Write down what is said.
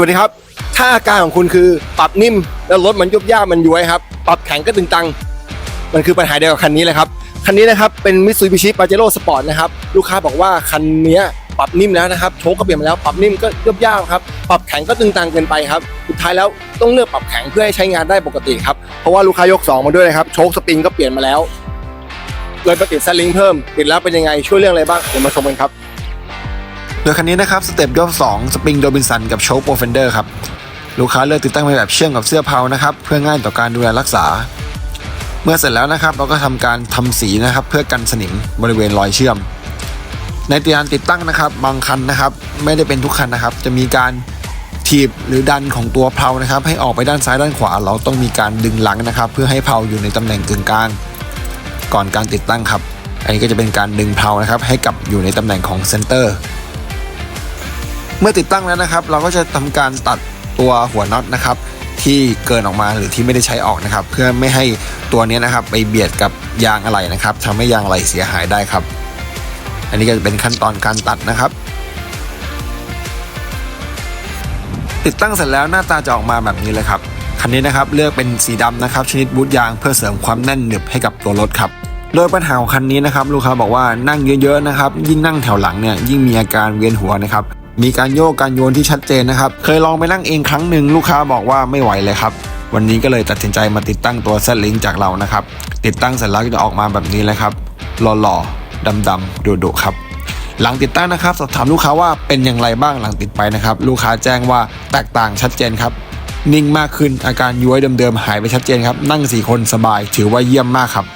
วัสดีครับ ถ้าอาการของคุณคือปรับนิ่มแล้วรถมันยุบย่ามันย้วยครับ ปรับแข็งก็ตึงตัง มันคือปัญหาเดียวกับคันนี้เลยครับ คันนี้นะครับเป็นมิตซูบิชิปาเจโร่สปอร์ตนะครับ ลูกค้าบอกว่าคันเนี้ยปรับนิ่มแล้วนะครับ โชคก็เปลี่ยนมาแล้ว ปรับนิ่มก็ยุบย่าครับ ปรับแข็งก็ตึงตังเกินไปครับ สุดท้ายแล้วต้องเลือกปรับแข็งเพื่อให้ใช้งานได้ปกติครับ เพราะว่าลูกค้ายก2มาด้วยนะครับ โชคสปริงก็เปลี่ยนมาแล้ว เลยไปติดสลิงเพิ่ม ติดแล้วเป็นยังไง ช่วยเรื่องอะไรบ้าง เดี๋ยวมาชมกันครับ ดยคันนี้นะครับสเต็ปยก2สปริงโดบินสันกับโชคโปรเฟนเดอร์ครับลูกค้าเลือกติดตั้งเป็นแบบเชื่อมกับเสื้อเพานะครับเพื่อง่ายต่อการดูแลรักษา เมื่อเสร็จแล้วนะครับ เราก็ทำการทำสีนะครับ เพื่อกันสนิมบริเวณรอยเชื่อม ในการติดตั้งนะครับ บางคันนะครับ ไม่ได้เป็นทุกคันนะครับ จะมีการถีบหรือดันของตัวเพลานะครับ ให้ออกไปด้านซ้ายด้านขวา เราต้องมีการดึงหลังนะครับ เพื่อให้เพลาอยู่ในตำแหน่งกึ่งกลาง ก่อนการติดตั้งครับ อันนี้ก็จะเป็นการดึงเพลานะครับ ให้กลับอยู่ในตำแหน่งของเซนเตอร์ เมื่อติดตั้งแล้วนะครับ เราก็จะทำการตัดตัวหัวน็อตนะครับ ที่เกินออกมาหรือที่ไม่ได้ใช้ออกนะครับ เพื่อไม่ให้ตัวนี้นะครับ ไปเบียดกับยางอะไหล่นะครับทำให้ยางอะไหล่เสียหายได้ครับ อันนี้ก็จะเป็นขั้นตอนการตัดนะครับ ติดตั้งเสร็จแล้วหน้าตาจะออกมาแบบนี้เลยครับคันนี้นะครับเลือกเป็นสีดำนะครับ ชนิดบูทยางเพื่อเสริมความแน่นหนึบให้กับตัวรถครับโดยปัญหาของคันนี้นะครับลูกค้าบอกว่านั่งเยอะๆนะครับ ยิ่งนั่งแถวหลังเนี่ยยิ่งมีอาการเวียนหัวนะครับ มีการโยกการโยนที่ชัดเจนนะครับ เคยลองไปนั่งเองครั้งหนึ่งลูกค้าบอกว่าไม่ไหวเลยครับ วันนี้ก็เลยตัดสินใจมาติดตั้งตัวเซตลิงจากเรานะครับ ติดตั้งเสร็จแล้วก็จะออกมาแบบนี้เลยครับ หล่อๆดำๆดุๆครับหลังติดตั้งนะครับ สอบถามลูกค้าว่าเป็นอย่างไรบ้างหลังติดไปนะครับ ลูกค้าแจ้งว่าแตกต่างชัดเจนครับ นิ่งมากขึ้นอาการย้วยเดิมๆหายไปชัดเจนครับ นั่งสี่คนสบายถือว่าเยี่ยมมากครับ